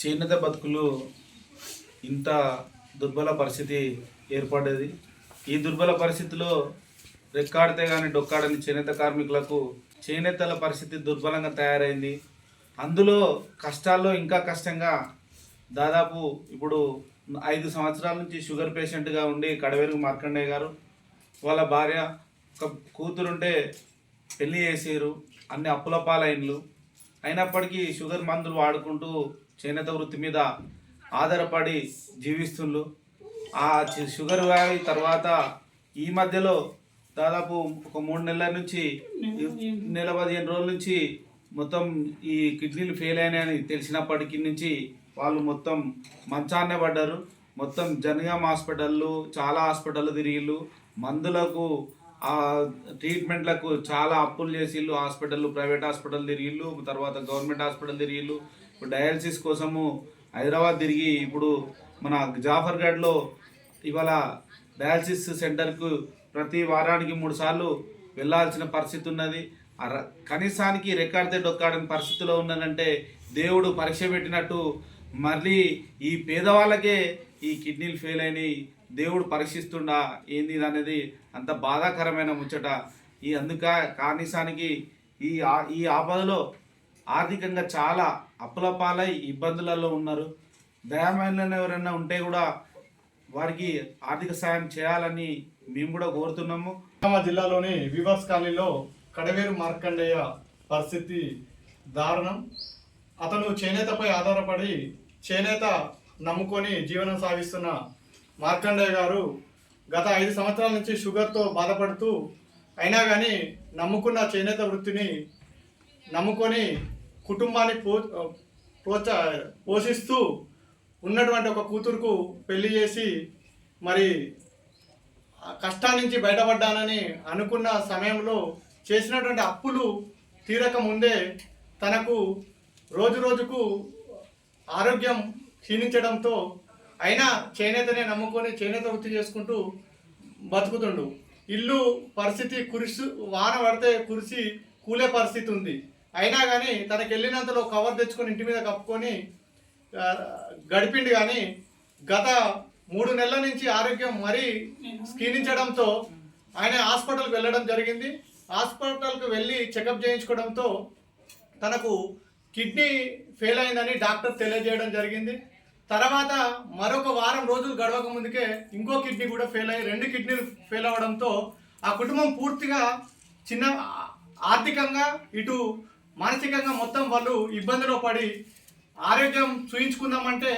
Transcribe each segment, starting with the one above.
చేనేత బతుకులు ఇంత దుర్బల పరిస్థితి ఏర్పడ్డది. ఈ దుర్బల పరిస్థితిలో రెక్కాడితే కానీ డొక్కాడని చేనేత కార్మికులకు చేనేతల పరిస్థితి దుర్బలంగా తయారైంది. అందులో కష్టాల్లో ఇంకా కష్టంగా దాదాపు ఇప్పుడు ఐదు సంవత్సరాల నుంచి షుగర్ పేషెంట్గా ఉండి కడవేరుకు మార్కండేయ గారు వాళ్ళ భార్య ఒక కూతురుంటే పెళ్ళి చేసారు అన్ని అప్పుల పాలైన్లు. అయినప్పటికీ షుగర్ మందులు వాడుకుంటూ చేనేత వృత్తి మీద ఆధారపడి జీవిస్తుండ్రు ఆ షుగర్ వ్యాధి తర్వాత ఈ మధ్యలో దాదాపు ఒక మూడు నెలల నుంచి నెల పదిహేను రోజుల నుంచి మొత్తం ఈ కిడ్నీలు ఫెయిల్ అయినాయని తెలిసినప్పటికీ నుంచి వాళ్ళు మొత్తం మంచాన్నే పడ్డారు. మొత్తం జనగాం హాస్పిటళ్ళు చాలా హాస్పిటల్ తిరిగిళ్ళు. మందులకు ఆ ట్రీట్మెంట్లకు చాలా అప్పులు చేసిళ్ళు. హాస్పిటల్ ప్రైవేట్ హాస్పిటల్ తిరిగిళ్ళు. తర్వాత గవర్నమెంట్ హాస్పిటల్ తిరిగిళ్ళు. ఇప్పుడు డయాలసిస్ కోసము హైదరాబాద్ తిరిగి ఇప్పుడు మన జాఫర్గఢ్లో ఇవాళ డయాలసిస్ సెంటర్కు ప్రతి వారానికి మూడు సార్లు వెళ్ళాల్సిన పరిస్థితి ఉన్నది. కనీసానికి రెక్కాడితే డొక్కాడని పరిస్థితిలో ఉన్నదంటే దేవుడు పరీక్ష పెట్టినట్టు మళ్ళీ ఈ పేదవాళ్ళకే ఈ కిడ్నీలు ఫెయిల్ అయినాయి. దేవుడు పరీక్షిస్తుండా ఏంది అనేది అంత బాధాకరమైన ముచ్చట. ఈ అందుక కనీసానికి ఈ ఆ- ఈ ఆపదలో ఆర్థికంగా చాలా అప్పుల పాలై ఇబ్బందులలో ఉన్నారు. దయామైన ఎవరైనా ఉంటే కూడా వారికి ఆర్థిక సాయం చేయాలని మేము కూడా కోరుతున్నాము. మా జిల్లాలోని వివర్స్ కాలనీలో కడవేరు మార్కండేయ పరిస్థితి దారుణం. అతను చేనేతపై ఆధారపడి చేనేత నమ్ముకొని జీవనం సాగిస్తున్న మార్కండేయ గారు గత ఐదు సంవత్సరాల నుంచి షుగర్తో బాధపడుతూ అయినా కానీ నమ్ముకున్న చేనేత వృత్తిని నమ్ముకొని కుటుంబాన్ని పో ప్రోత్సా పోషిస్తూ ఉన్నటువంటి ఒక కూతురుకు పెళ్ళి చేసి మరి కష్టాల నుంచి బయటపడ్డానని అనుకున్న సమయంలో చేసినటువంటి అప్పులు తీరక ముందే తనకు రోజు రోజుకు ఆరోగ్యం క్షీణించడంతో అయినా చేనేతనే నమ్ముకొని చేనేత వృత్తి చేసుకుంటూ బతుకుతుండు. ఇల్లు పరిస్థితి కురిసి వాన పడితే కురిసి కూలే పరిస్థితి ఉంది. అయినా కానీ తనకి వెళ్ళినంతలో కవర్ తెచ్చుకొని ఇంటి మీద కప్పుకొని గడిపిండు కానీ గత మూడు నెలల నుంచి ఆరోగ్యం మరీ క్షీణించడంతో ఆయన హాస్పిటల్కి వెళ్ళడం జరిగింది. హాస్పిటల్కి వెళ్ళి చెకప్ చేయించుకోవడంతో తనకు కిడ్నీ ఫెయిల్ అయిందని డాక్టర్ తెలియజేయడం జరిగింది. తర్వాత మరొక వారం రోజులు గడవక ముందుకే ఇంకో కిడ్నీ కూడా ఫెయిల్ అయ్యి రెండు కిడ్నీలు ఫెయిల్ అవ్వడంతో ఆ కుటుంబం పూర్తిగా చిన్న ఆర్థికంగా ఇటు మానసికంగా మొత్తం వాళ్ళు ఇబ్బందిలో పడి ఆరోగ్యం చూయించుకుందామంటే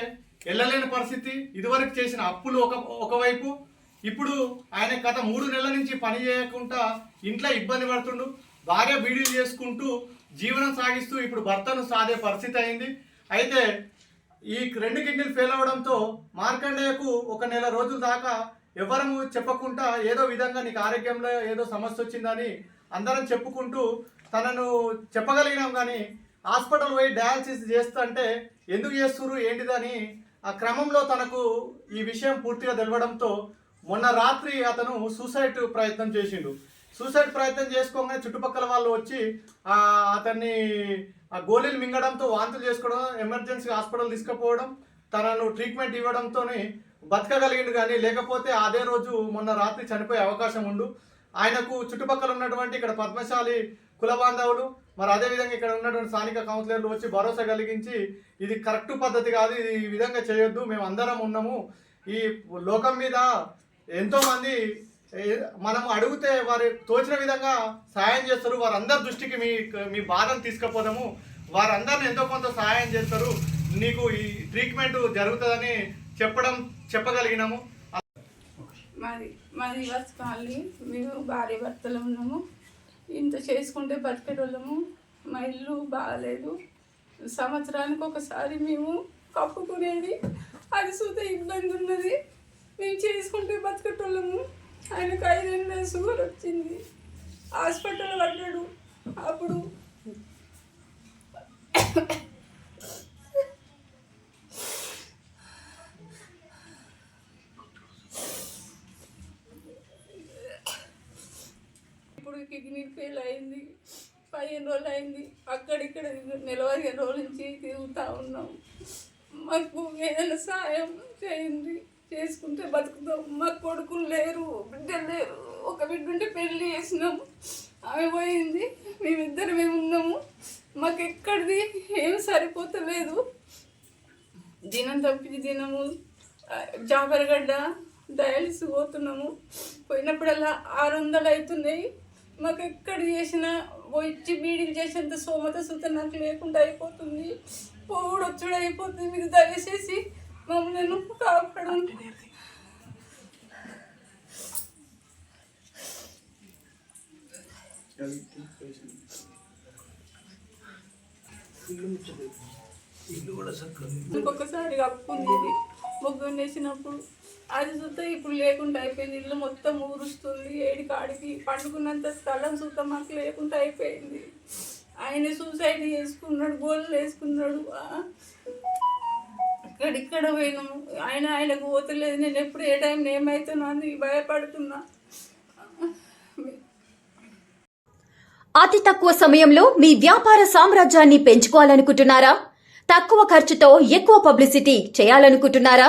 వెళ్ళలేని పరిస్థితి. ఇదివరకు చేసిన అప్పులు ఒక ఒకవైపు. ఇప్పుడు ఆయన గత మూడు నెలల నుంచి పని చేయకుండా ఇంట్లో ఇబ్బంది పడుతుండు. భార్య బీడీలు చేసుకుంటూ జీవనం సాగిస్తూ ఇప్పుడు భర్తను సాధే పరిస్థితి అయింది. అయితే ఈ రెండు కిడ్నీలు ఫెయిల్ అవడంతో మార్కండేయకు ఒక నెల రోజుల దాకా ఎవరము చెప్పకుండా ఏదో విధంగా నీకు ఆరోగ్యంలో ఏదో సమస్య వచ్చిందని అందరం చెప్పుకుంటూ తనను చెప్పగలిగినాం కానీ హాస్పిటల్ పోయి డయాలసిస్ చేస్తుంటే ఎందుకు చేస్తున్నారు ఏంటిదని ఆ క్రమంలో తనకు ఈ విషయం పూర్తిగా తెలవడంతో మొన్న రాత్రి అతను సూసైడ్ ప్రయత్నం చేసిండు. సూసైడ్ ప్రయత్నం చేసుకోగానే చుట్టుపక్కల వాళ్ళు వచ్చి అతన్ని ఆ గోళీలు మింగడంతో వాంతులు చేసుకోవడం ఎమర్జెన్సీ హాస్పిటల్ తీసుకుపోవడం తనను ట్రీట్మెంట్ ఇవ్వడంతో బతకగలిగిండు కానీ లేకపోతే అదే రోజు మొన్న రాత్రి చనిపోయే అవకాశం ఉండు. ఆయనకు చుట్టుపక్కల ఉన్నటువంటి ఇక్కడ పద్మశాలి కుల బాంధవులు మరి అదేవిధంగా ఇక్కడ ఉన్నటువంటి స్థానిక కౌన్సిలర్లు వచ్చి భరోసా కలిగించి ఇది కరెక్ట్ పద్ధతి కాదు ఇది ఈ విధంగా చేయొద్దు మేము అందరం ఉన్నాము. ఈ లోకం మీద ఎంతోమంది మనం అడిగితే వారు తోచిన విధంగా సహాయం చేస్తారు వారందరి దృష్టికి మీ మీ బాధను తీసుకుపోదాము. వారందరిని ఎంతో కొంత సహాయం చేస్తారు. నీకు ఈ ట్రీట్మెంట్ జరుగుతుందని చెప్పడం చెప్పగలిగినాము. మాది మాది వర్స్ కాలనీ మేము భార్య భర్తలు ఉన్నాము. ఇంత చేసుకుంటే బతికేటోళ్ళము. మా ఇల్లు బాగాలేదు. సంవత్సరానికి ఒకసారి మేము కప్పుకునేది. అది చూస్తే ఇబ్బంది ఉన్నది. మేము చేసుకుంటే బతికేటోళ్ళము. ఆయనకు ఐదేళ్ళ షుగర్ వచ్చింది. హాస్పిటల్ పడ్డాడు. అప్పుడు ఇప్పుడు కిడ్నీ ఫెయిల్ అయింది పదిహేను రోజులు అయింది అక్కడిక్కడ నెల రోజుల నుంచి తిరుగుతూ ఉన్నాం. మాకు ఏదైనా సాయం చేయండి చేసుకుంటే బతుకుతాం. మా కొడుకులు లేరు బిడ్డలు లేరు. ఒక బిడ్డ ఉంటే పెళ్ళి చేసినాము. ఆమె పోయింది మేమిద్దరు మేము ఉన్నాము. మాకు ఎక్కడిది ఏం సరిపోతలేదు. దినం తప్పించి దినము జాబర్గడ్డ డయాలిసిస్ పోతున్నాము. పోయినప్పుడల్లా ఆరు వందలు అవుతున్నాయి. మాకు ఎక్కడ చేసినా వచ్చి బీడీలు చేసేంత సోమత సుత నాకు లేకుండా అయిపోతుంది. పోవుడు వచ్చుడు అయిపోతుంది. మీరు దయచేసి మమ్మల్ని కాపాడండి ఇంకొకసారి కప్పుకుంది ఇది ముగ్గురు వేసినప్పుడు అది చూస్తే ఇప్పుడు లేకుండా అయిపోయింది. ఇల్లు మొత్తం ఊరుస్తుంది. ఏడి కాడికి పండుకున్నంత స్థలం చూస్తే మాకు లేకుండా అయిపోయింది. ఆయన సూసైడ్ చేసుకున్నాడు గోళ్ళు వేసుకున్నాడు. ఇక్కడిక్కడ పోయినాము ఆయన ఆయనకు పోతలేదు. నేను ఎప్పుడు ఏ టైం ఏమవుతానో అని భయపడుతున్నా. అతి తక్కువ సమయంలో మీ వ్యాపార సామ్రాజ్యాన్ని పెంచుకోవాలనుకుంటున్నారా? తక్కువ ఖర్చుతో ఎక్కువ పబ్లిసిటీ చేయాలనుకుంటున్నారా?